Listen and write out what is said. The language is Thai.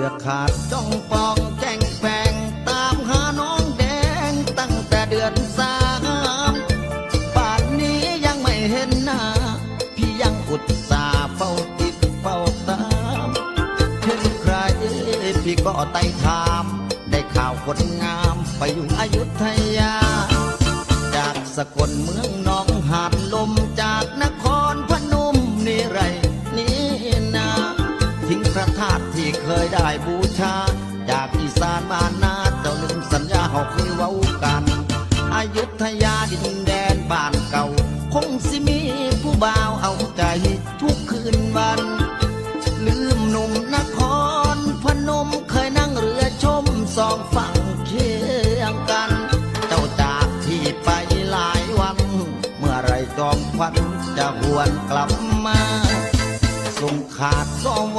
สือขาดจ้องปองแจ้งแฝงตามหาน้องแดงตั้งแต่เดือนสามป่านนี้ยังไม่เห็นหน้า พี่ยังอุตส่าห์เฝ้าติดเฝ้าตามเห็นใครพี่ก็ไต่ถาม ได้ข่าวคนงามไปอยู่อยุธยา จากสกลเมืองน้องหาดลม ธาตุที่เคยได้บูชา จากอีสานมานาเจ้าลืมสัญญาเขาเคยเว้ากันอายุทยาดินแดนบ้านเก่า คงสิมีผู้บ่าวเอาใจทุกคืนวัน ลืมหนุ่มนคร พนมเคยนั่งเรือชมสองฝั่งเคียงกัน เจ้าจากที่ไปหลายวัน เมื่อไรจอมควันจะหวนกลับมาส่งขาดสว